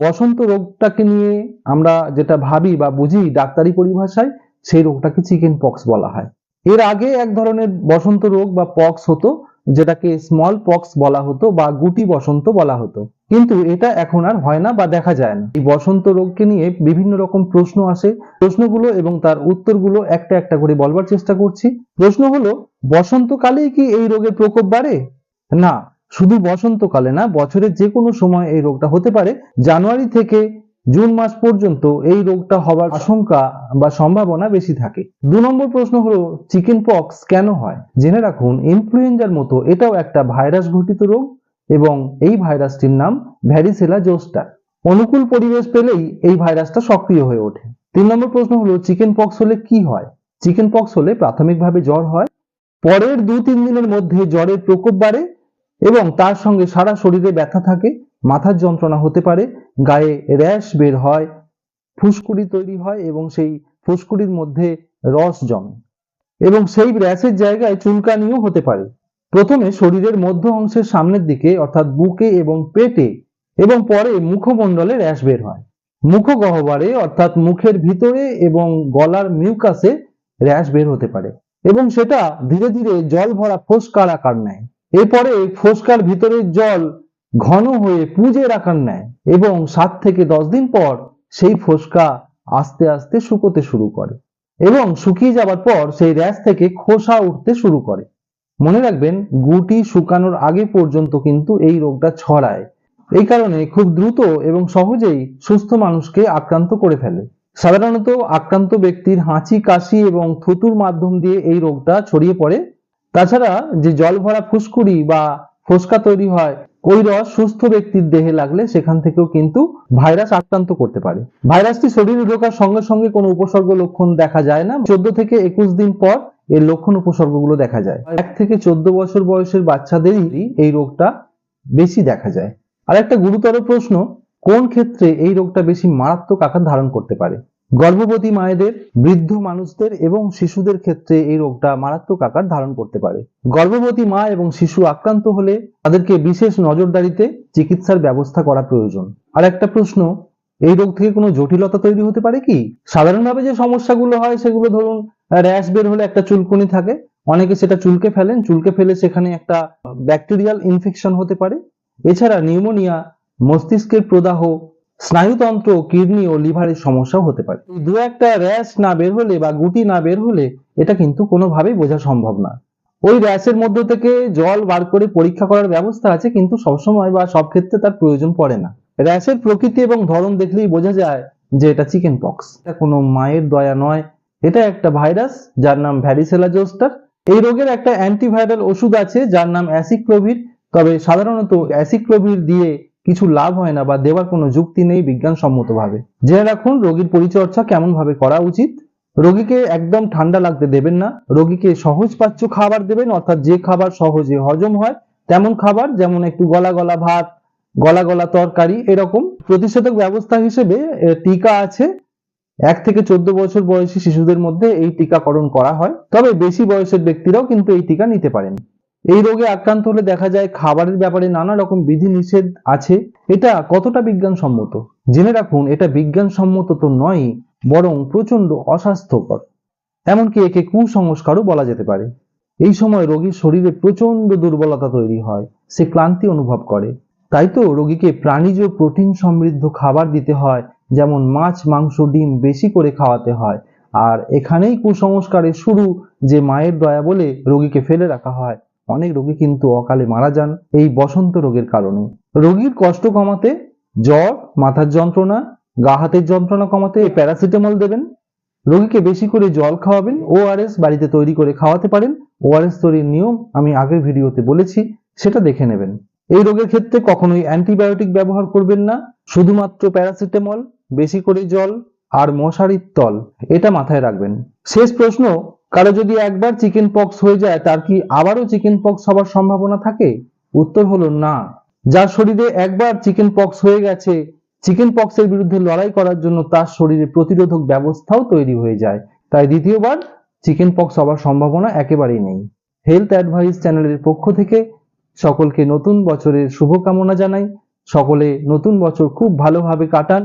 বসন্ত রোগটাকে নিয়ে আমরা যেটা ভাবি বা বুঝি ডাক্তারি পরিভাষায়, সেই রোগটাকে চিকেন পক্স বলা হয়। এর আগে এক ধরনের বসন্ত রোগ বা পক্স হতো, যেটাকে স্মল পক্স বলা হতো বা গুটি বসন্ত বলা হতো। কিন্তু এটা এখন আর হয় না বা দেখা যায় না। এই বসন্ত রোগকে নিয়ে বিভিন্ন রকম প্রশ্ন আসে। প্রশ্নগুলো এবং তার উত্তরগুলো একটা একটা করে বলবার চেষ্টা করছি। প্রশ্ন হলো, বসন্তকালেই কি এই রোগের প্রকোপ বাড়ে? না শুধু বসন্তকালে না বছরের যে কোনো সময় এই রোগটা হতে পারে। জানুয়ারি থেকে জুন মাস পর্যন্ত এই রোগটা হবার আশঙ্কা বা সম্ভাবনা বেশি থাকে। দু নম্বর প্রশ্ন হলো চিকেন পক্স কেন হয়? জেনে রাখুন, ইনফ্লুয়েঞ্জার মতো এটাও একটা ভাইরাস ঘটিত রোগ এবং এই ভাইরাসটির নাম ভ্যারিসেলা জোস্টার অনুকূল পরিবেশ পেলেই এই ভাইরাসটা সক্রিয় হয়ে ওঠে। তিন নম্বর প্রশ্ন হলো চিকেন পক্স হলে কি হয়? চিকেন পক্স হলে প্রাথমিকভাবে জ্বর হয়। পরের দু তিন দিনের মধ্যে জ্বরের প্রকোপ বাড়ে এবং তার সঙ্গে সারা শরীরে ব্যথা থাকে, মাথার যন্ত্রণা হতে পারে, গায়ে র্যাশ বের হয়, ফুসকুড়ি তৈরি হয় এবং সেই ফুসকুড়ির মধ্যে রস জমে। এবং সেই র্যাশের জায়গায় চুলকানিও হতে পারে। প্রথমে শরীরের মধ্য অংশের সামনের দিকে, অর্থাৎ বুকে এবং পেটে, এবং পরে মুখমণ্ডলে র্যাশ বের হয়। মুখগহ্বরে, অর্থাৎ মুখের ভিতরে এবং গলার মিউকাসে র্যাশ বের হতে পারে। এবং সেটা ধীরে ধীরে জল ভরা ফোসকার আকার নেয়। এরপরে ফোসকার ভিতরের জল ঘন হয়ে পুঁজের আকার নেয় এবং সাত থেকে দশ দিন পর সেই ফোসকা আস্তে আস্তে শুকোতে শুরু করে এবং শুকিয়ে যাবার পর সেই র্যাশ থেকে খোসা উঠতে শুরু করে। মনে রাখবেন, গুটি শুকানোর আগে পর্যন্ত কিন্তু এই রোগটা ছড়ায়। এই কারণে খুব দ্রুত এবং সহজেই সুস্থ মানুষকে আক্রান্ত করে ফেলে। সাধারণত আক্রান্ত ব্যক্তির হাঁচি, কাশি এবং থুতুর মাধ্যম দিয়ে এই রোগটা ছড়িয়ে পড়ে। তাছাড়া যে জল ভরা ফুসকুড়ি বা ফোসকা তৈরি হয়, ওই রস সুস্থ ব্যক্তির দেহে লাগলে সেখান থেকেও কিন্তু ভাইরাস আক্রান্ত করতে পারে। ভাইরাসটি শরীরে ঢোকার সঙ্গে সঙ্গে কোনো উপসর্গ লক্ষণ দেখা যায় না। চোদ্দ থেকে একুশ দিন পর এর লক্ষণ উপসর্গগুলো দেখা যায়। এক থেকে চোদ্দ বছর বয়সের বাচ্চাদেরই এই রোগটা বেশি দেখা যায়। আর একটা গুরুতর প্রশ্ন, কোন ক্ষেত্রে এই রোগটা বেশি মারাত্মক আকার ধারণ করতে পারে? গর্ভবতী মায়েদের, বৃদ্ধ মানুষদের এবং শিশুদের ক্ষেত্রে এই রোগটা মারাত্মক আকার ধারণ করতে পারে। গর্ভবতী মা এবং শিশু আক্রান্ত হলে তাদেরকে বিশেষ নজরদারিতে চিকিৎসার ব্যবস্থা করা প্রয়োজন। আর একটা প্রশ্ন, এই রোগ থেকে কোনো জটিলতা তৈরি হতে পারে কি? সাধারণভাবে যে সমস্যাগুলো হয় সেগুলো ধরুন র্যাশ বের হলে একটা চুলকুনি থাকে, অনেকে সেটা চুলকে ফেলেন, চুলকে ফেলে সেখানে একটা ব্যাকটেরিয়াল ইনফেকশন হতে পারে। এছাড়া নিউমোনিয়া, মস্তিষ্কের প্রদাহ স্নায়ুতন্ত্র, কিডনি ও লিভারের সমস্যাও হতে পারে। দু একটা র্যাশ না বের হলে বা গুটি না বের হলে এটা কিন্তু কোনোভাবেই বোঝা সম্ভব না। ওই র্যাশের মধ্য থেকে জল বার করে পরীক্ষা করার ব্যবস্থা আছে, কিন্তু সবসময় বা সব ক্ষেত্রে তার প্রয়োজন পড়ে না। র্যাশের প্রকৃতি এবং ধরন দেখলেই বোঝা যায় যে এটা চিকেন পক্স। এটা কোনো মায়ের দয়া নয়। এটা একটা ভাইরাস, যার নাম ভ্যারিসেলা জোস্টার এই রোগের একটা অ্যান্টিভাইরাল ওষুধ আছে, যার নাম অ্যাসিক্লোভির তবে সাধারণত অ্যাসিক্লোভির দিয়ে কিছু লাভ হয় না বা দেওয়ার কোনো যুক্তি নেই বিজ্ঞানসম্মতভাবে। জেনে রাখুন, রোগীর পরিচর্যা কেমন ভাবে করা উচিত। রোগীকে একদম ঠান্ডা লাগতে দেবেন না। রোগীকে সহজ পাচ্য খাবার দেবেন, অর্থাৎ যে খাবার সহজে হজম হয়, তেমন খাবার, যেমন একটু গলা গলা ভাত, গলা গলা তরকারি, এরকম। প্রতিষেধক ব্যবস্থা হিসেবে টিকা আছে। এক থেকে চোদ্দ বছর বয়সী শিশুদের মধ্যে এই টিকাকরণ করা হয়। তবে বেশি বয়সের ব্যক্তিরাও কিন্তু এই টিকা নিতে পারেন। এই রোগে আক্রান্ত হলে দেখা যায় খাবারের ব্যাপারে নানা রকম বিধি নিষেধ আছে। এটা কতটা বিজ্ঞানসম্মত? জেনে রাখুন, এটা বিজ্ঞানসম্মত তো নয় বরং প্রচণ্ড অস্বাস্থ্যকর। এমনকি একে কুসংস্কারও বলা যেতে পারে। এই সময় রোগীর শরীরে প্রচণ্ড দুর্বলতা তৈরি হয়, সে ক্লান্তি অনুভব করে। তাই তো রোগীকে প্রাণীজ প্রোটিন সমৃদ্ধ খাবার দিতে হয়, যেমন মাছ, মাংস, ডিম বেশি করে খাওয়াতে হয়। আর এখানেই কুসংস্কারের শুরু, যে মায়ের দয়া বলে রোগীকে ফেলে রাখা হয়। অনেক রোগী কিন্তু অকালে মারা যান এই বসন্ত রোগের কারণে। রোগীর কষ্ট কমাতে জ্বর, মাথার যন্ত্রণা, গা হাতের যন্ত্রণা কমাতে প্যারাসিটামল দেবেন। রোগীকে বেশি করে জল খাওয়াবেন ওআরএস বাড়িতে তৈরি করে খাওয়াতে পারেন। ওআরএস তৈরির নিয়ম আমি আগের ভিডিওতে বলেছি, সেটা দেখে নেবেন। এই রোগের ক্ষেত্রে কখনোই অ্যান্টিবায়োটিক ব্যবহার করবেন না, শুধুমাত্র প্যারাসিটামল, বেশি করে জল আর মশারির তল, এটা মাথায় রাখবেন। শেষ প্রশ্ন কারও যদি একবার চিকেন পক্স হয়ে যায়, তার কি আবারও চিকেন পক্স হবার সম্ভাবনা থাকে? উত্তর হলো না। যার শরীরে একবার চিকেন পক্স হয়ে গেছে চিকেন পক্সের বিরুদ্ধে লড়াই করার জন্য তার শরীরে প্রতিরোধক ব্যবস্থাও তৈরি হয়ে যায়। তাই দ্বিতীয়বার চিকেন পক্স হবার সম্ভাবনা একেবারেই নেই। হেলথ অ্যাডভাইস চ্যানেলের পক্ষ থেকে সকলকে নতুন বছরের শুভকামনা জানাই। সকলে নতুন বছর খুব ভালোভাবে কাটান।